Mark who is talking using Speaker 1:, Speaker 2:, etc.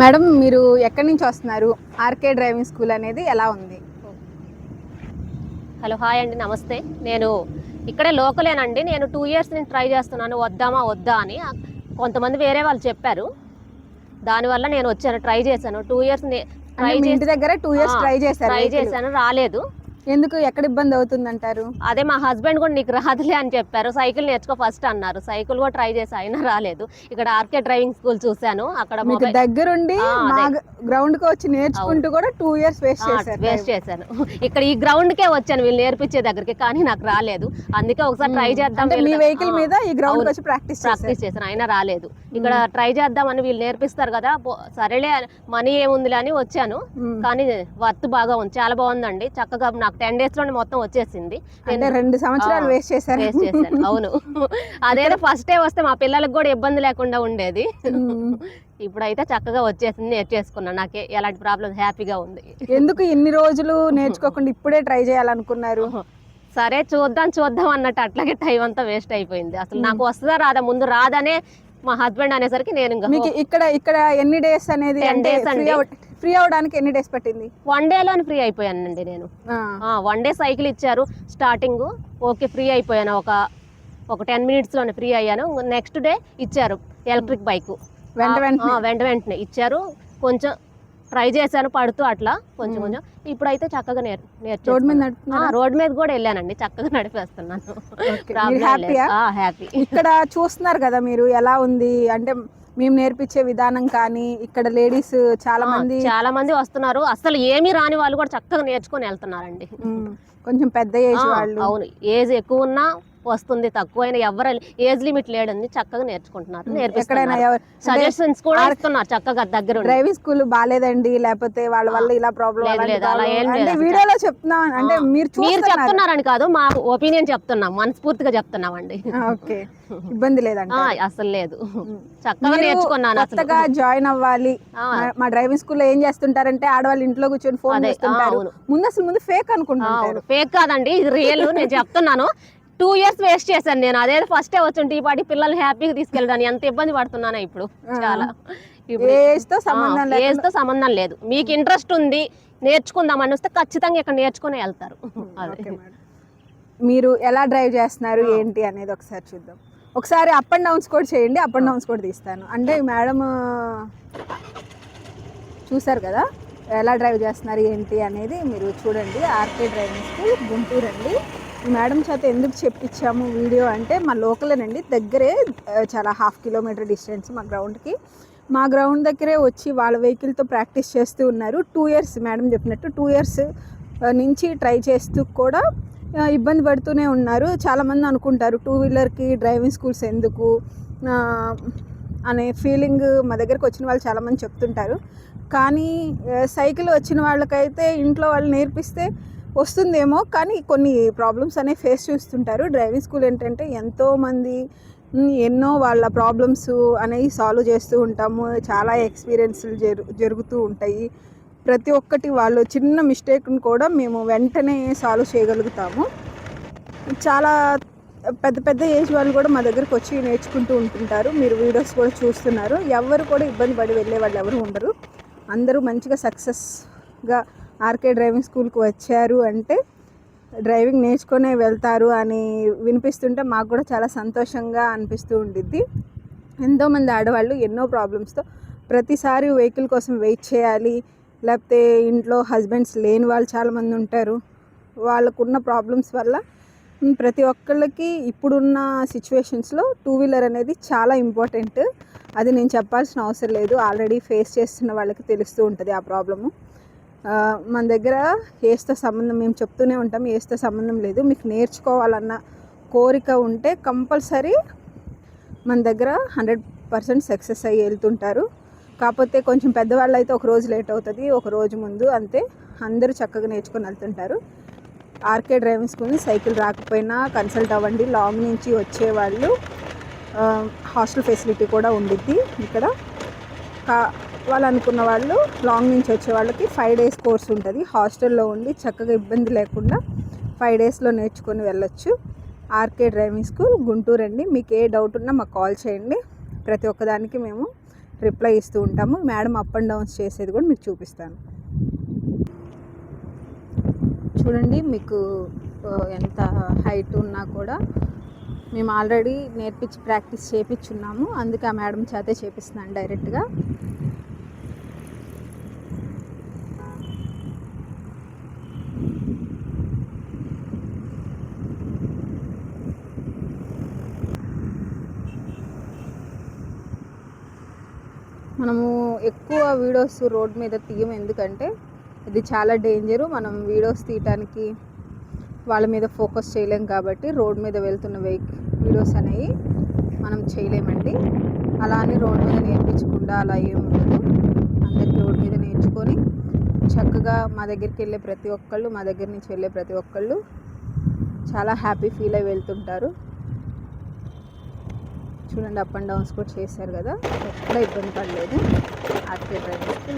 Speaker 1: Madam మీరు ఎక్కడి నుంచి వస్తున్నారు? ఆర్కే డ్రైవింగ్ స్కూల్ అనేది ఎలా ఉంది?
Speaker 2: హలో హాయ్ అండి నమస్తే. నేను ఇక్కడే లోకలేనండి. నేను టూ ఇయర్స్ నుంచి ట్రై చేస్తున్నాను. వద్దామా వద్దా అని. కొంతమంది వేరే వాళ్ళు చెప్పారు. దానివల్ల నేను వచ్చాను ట్రై చేశాను. టూ ఇయర్స్ ట్రై
Speaker 1: ఇంటి దగ్గర టూ ఇయర్స్ ట్రై చేశారు
Speaker 2: ట్రై. చేశాను రాలేదు.
Speaker 1: ఎందుకు ఎక్కడ ఇబ్బంది అవుతుంది అంటారు
Speaker 2: అదే మా హస్బెండ్ కూడా నీకు రాదులే అని చెప్పారు. సైకిల్ నేర్చుకో ఫస్ట్ అన్నారు. సైకిల్ కూడా ట్రై చేసి అయినా రాలేదు. ఇక్కడ ఆర్కే డ్రైవింగ్ స్కూల్ చూశాను. అక్కడ
Speaker 1: మీకు దగ్గరుండి. గ్రౌండ్కి వచ్చి నేర్చుకుంటూ కూడా టూ ఇయర్స్ వేస్ట్
Speaker 2: వేస్ట్ చేశాను. ఇక్కడ ఈ గ్రౌండ్ కే వచ్చాను. వీళ్ళు నేర్పించే దగ్గరికి కానీ నాకు రాలేదు. అందుకే ఒకసారి ట్రై చేద్దాం
Speaker 1: మీ వెహికల్. మీద ఈ గ్రౌండ్. వచ్చి ప్రాక్టీస్
Speaker 2: ప్రాక్టీస్ చేశాను. అయినా రాలేదు. ఇక్కడ ట్రై చేద్దామని వీళ్ళు నేర్పిస్తారు కదా సరేలే మనీ ఏముందిలే అని వచ్చాను. కానీ వర్త్ బాగా ఉంది. చాలా బాగుందండి. చక్కగా నాకు టెన్ డేస్లోనే మొత్తం వచ్చేసింది.
Speaker 1: అంటే రెండు సంవత్సరాలు వేస్ట్ చేశారు.
Speaker 2: వేస్ట్ చేశాను. అవును. అదేదో ఫస్ట్ డే వస్తే మా పిల్లలకు కూడా ఇబ్బంది లేకుండా ఉండేది. ఇప్పుడైతే చక్కగా వచ్చేసింది నేర్చేసుకున్నాను నాకు ఎలాంటి ప్రాబ్లం హ్యాపీగా ఉంది.
Speaker 1: ఎందుకు ఇన్ని రోజులు నేర్చుకోకుండా ఇప్పుడే ట్రై చేయాలనుకున్నారు?
Speaker 2: సరే చూద్దాం చూద్దాం అన్నట్టు అట్లాగే టైం అంతా వేస్ట్ అయిపోయింది. అసలు నాకు వస్తుందా రాదా? ముందు రాదనే మా హస్బెండ్ అనేసరికి నేను
Speaker 1: మీకు ఇక్కడ ఇక్కడ ఎన్ని డేస్ అనేది
Speaker 2: 10
Speaker 1: అంటే
Speaker 2: days
Speaker 1: ఫ్రీ అవడానికి ఎన్ని డేస్ పట్టింది?
Speaker 2: వన్ డేలోనే ఫ్రీ అయిపోయానండి నేను.
Speaker 1: ఆ.
Speaker 2: వన్ డే సైకిల్ ఇచ్చారు. స్టార్టింగ్ ఓకే ఫ్రీ అయిపోయాను. ఒక ఒక టెన్ మినిట్స్లోనే ఫ్రీ అయ్యాను. నెక్స్ట్ డే ఇచ్చారు. ఎలక్ట్రిక్ బైక్
Speaker 1: వెంట వెంటనే
Speaker 2: ఇచ్చారు. కొంచెం ట్రై చేశాను పడుతూ అట్లా కొంచెం కొంచెం. ఇప్పుడైతే చక్కగా నేర్
Speaker 1: రోడ్ మీద?
Speaker 2: రోడ్ మీద కూడా వెళ్ళానండి. చక్కగా నడిపేస్తున్నాను. హ్యాపీ.
Speaker 1: ఇక్కడ చూస్తున్నారు కదా మీరు ఎలా ఉంది? అంటే మేము నేర్పించే విధానం కానీ ఇక్కడ లేడీస్ చాలా మంది
Speaker 2: చాలా మంది వస్తున్నారు. అసలు ఏమీ రాని వాళ్ళు కూడా చక్కగా నేర్చుకొని వెళ్తున్నారండి.
Speaker 1: కొంచెం పెద్ద ఏజ్ వాళ్ళు.
Speaker 2: అవును. ఏజ్ ఎక్కువ ఉన్నా వస్తుంది తక్కువైనా ఎవరు ఏజ్ లిమిట్ లేడండి చక్కగా నేర్చుకుంటున్నారు నేర్పిస్తున్నారు. సజెషన్స్ కూడా ఇస్తున్నారు చక్కగా దగ్గర.
Speaker 1: డ్రైవింగ్ స్కూల్ బాలేదండి లేకపోతే వాళ్ళ వల్ల ఇలా ప్రాబ్లం అంటే. వీడియోలో చెప్తున్నాం అంటే మీరు
Speaker 2: మీరు చెప్తున్నారని కాదు మా ఒపీనియన్ చెప్తున్నాం మనస్ఫూర్తిగా చెప్తున్నామండి.
Speaker 1: ఓకే. ఇబ్బంది లేదంట.
Speaker 2: ఆ, అసలు లేదు. చక్కగా నేర్చుకున్నాను
Speaker 1: కొత్తగా జాయిన్ అవ్వాలి. మా- డ్రైవింగ్ స్కూల్లో ఏం చేస్తుంటారంటే ఆడవాళ్ళు ఇంట్లో కూర్చొని ఫోన్ చేస్తుంటారు. ముందు అసలు ముందు ఫేక్ అనుకుంటుంటారు.
Speaker 2: ఫేక్ కాదండి ఇది రియల్ నేను చెప్తున్నాను. టూ ఇయర్స్ వేస్ట్ చేశాను నేను. అదే ఫస్టే వచ్చి ఈ పాటి పిల్లల్ని హ్యాపీగా తీసుకెళ్ళడానికి ఎంత ఇబ్బంది పడుతున్నానా ఇప్పుడు. చాలా. ఇప్పుడు
Speaker 1: ఏజ్తో సంబంధం లేదు
Speaker 2: ఏజ్తో సంబంధం లేదు. మీకు ఇంట్రెస్ట్ ఉంది నేర్చుకుందాం అని వస్తే ఖచ్చితంగా ఇక్కడ నేర్చుకుని వెళ్తారు. అదే.
Speaker 1: మేడం. మీరు ఎలా డ్రైవ్ చేస్తున్నారు ఏంటి అనేది ఒకసారి చూద్దాం. ఒకసారి అప్ అండ్ డౌన్స్ కూడా చేయండి అప్ అండ్ డౌన్స్ కూడా తీస్తాను. అంటే మేడం చూసారు కదా? ఎలా డ్రైవ్ చేస్తున్నారు ఏంటి అనేది మీరు చూడండి. ఆర్కే డ్రైవింగ్ స్కూల్ గుంటూరు అండి. ఈ మేడం చేత ఎందుకు చెప్పించాము వీడియో అంటే మా లోకలేనండి. దగ్గరే చాలా హాఫ్ కిలోమీటర్ డిస్టెన్స్ మా గ్రౌండ్కి. మా గ్రౌండ్ దగ్గరే వచ్చి వాళ్ళ వెహికల్తో ప్రాక్టీస్ చేస్తూ ఉన్నారు. టూ ఇయర్స్ మేడం చెప్పినట్టు టూ ఇయర్స్ నుంచి ట్రై చేస్తూ కూడా ఇబ్బంది పడుతూనే ఉన్నారు. చాలామంది అనుకుంటారు టూ వీలర్కి డ్రైవింగ్ స్కూల్స్ ఎందుకు? అనే ఫీలింగ్ మా దగ్గరకు వచ్చిన వాళ్ళు చాలామంది చెప్తుంటారు. కానీ సైకిల్ వచ్చిన వాళ్ళకైతే ఇంట్లో వాళ్ళు నేర్పిస్తే వస్తుందేమో కానీ కొన్ని ప్రాబ్లమ్స్ అనేవి ఫేస్ చేస్తుంటారు. డ్రైవింగ్ స్కూల్ ఏంటంటే ఎంతోమంది ఎన్నో వాళ్ళ ప్రాబ్లమ్స్ అనేవి సాల్వ్ చేస్తూ ఉంటాము. చాలా ఎక్స్పీరియన్స్లు జరు జరుగుతూ ఉంటాయి. ప్రతి ఒక్కటి వాళ్ళు చిన్న మిస్టేక్ను కూడా మేము వెంటనే సాల్వ్ చేయగలుగుతాము. చాలా పెద్ద పెద్ద ఏజ్ వాళ్ళు కూడా మా దగ్గరకు వచ్చి నేర్చుకుంటూ ఉంటుంటారు. మీరు వీడియోస్ కూడా చూస్తున్నారు. ఎవరు కూడా ఇబ్బంది పడి వెళ్ళే వాళ్ళు ఎవరు ఉండరు. అందరూ మంచిగా సక్సెస్గా ఆర్కే డ్రైవింగ్ స్కూల్కి వచ్చారు అంటే డ్రైవింగ్ నేర్చుకునే వెళ్తారు అని వినిపిస్తుంటే మాకు కూడా చాలా సంతోషంగా అనిపిస్తూ ఉండిద్ది. ఎంతోమంది ఆడవాళ్ళు ఎన్నో ప్రాబ్లమ్స్తో ప్రతిసారి వెహికల్ కోసం వెయిట్ చేయాలి. లేకపోతే ఇంట్లో హస్బెండ్స్ లేని వాళ్ళు చాలామంది ఉంటారు. వాళ్ళకున్న ప్రాబ్లమ్స్ వల్ల ప్రతి ఒక్కళ్ళకి ఇప్పుడున్న సిచ్యువేషన్స్లో టూ వీలర్ అనేది చాలా ఇంపార్టెంట్ అది నేను చెప్పాల్సిన అవసరం లేదు. ఆల్రెడీ ఫేస్ చేస్తున్న వాళ్ళకి తెలుస్తూ ఉంటుంది ఆ ప్రాబ్లము మన దగ్గర ఏస్తో సంబంధం మేము చెప్తూనే ఉంటాం. ఏస్తో సంబంధం లేదు. మీకు నేర్చుకోవాలన్న కోరిక ఉంటే కంపల్సరీ మన దగ్గర హండ్రెడ్ పర్సెంట్ సక్సెస్ అయ్యి వెళ్తుంటారు. కాకపోతే కొంచెం పెద్దవాళ్ళు అయితే ఒక రోజు లేట్ అవుతుంది ఒక రోజు ముందు అంతే. అందరూ చక్కగా నేర్చుకొని వెళ్తుంటారు. ఆర్కే డ్రైవింగ్ స్కూల్ని సైకిల్ రాకపోయినా కన్సల్ట్ అవ్వండి. లాంగ్ నుంచి వచ్చేవాళ్ళు హాస్టల్ ఫెసిలిటీ కూడా ఉండిద్ది ఇక్కడ. కా వాళ్ళు అనుకున్న వాళ్ళు లాంగ్ నుంచి వచ్చే వాళ్ళకి ఫైవ్ డేస్ కోర్స్ ఉంటుంది. హాస్టల్లో ఉండి చక్కగా ఇబ్బంది లేకుండా ఫైవ్ డేస్లో నేర్చుకొని వెళ్ళొచ్చు. ఆర్కే డ్రైవింగ్ స్కూల్ గుంటూరు అండి. మీకు ఏ డౌట్ ఉన్నా మాకు కాల్ చేయండి. ప్రతి ఒక్కదానికి మేము రిప్లై ఇస్తూ ఉంటాము. మేడం అప్ అండ్ డౌన్స్ చేసేది కూడా మీకు చూపిస్తాను. చూడండి మీకు ఎంత హైట్ ఉన్నా కూడా మేము ఆల్రెడీ నేర్పించి ప్రాక్టీస్ చేపించున్నాము అందుకే ఆ మేడం చేతే చేపిస్తున్నాను డైరెక్ట్గా మనము ఎక్కువ వీడియోస్ రోడ్ మీద తీయం ఎందుకంటే ఇది చాలా డేంజరు. మనం వీడియోస్ తీయటానికి వాళ్ళ మీద ఫోకస్ చేయలేం కాబట్టి రోడ్ మీద వెళ్తున్న వెహిక్ వీడియోస్ అనేవి మనం చేయలేమండి. అలా అని రోడ్ మీద నేర్పించకుండా అలా ఏం అందరికీ అందరికి రోడ్ మీద నేర్చుకొని చక్కగా మా దగ్గరికి వెళ్ళే ప్రతి ఒక్కళ్ళు మా దగ్గర నుంచి వెళ్ళే ప్రతి ఒక్కళ్ళు చాలా హ్యాపీ ఫీల్ అయి వెళ్తుంటారు. చూడండి అప్ అండ్ డౌన్స్ కూడా చేశారు కదా. ఎక్కడ ఇబ్బంది పడలేదు. ఆర్కే డ్రైవర్స్కి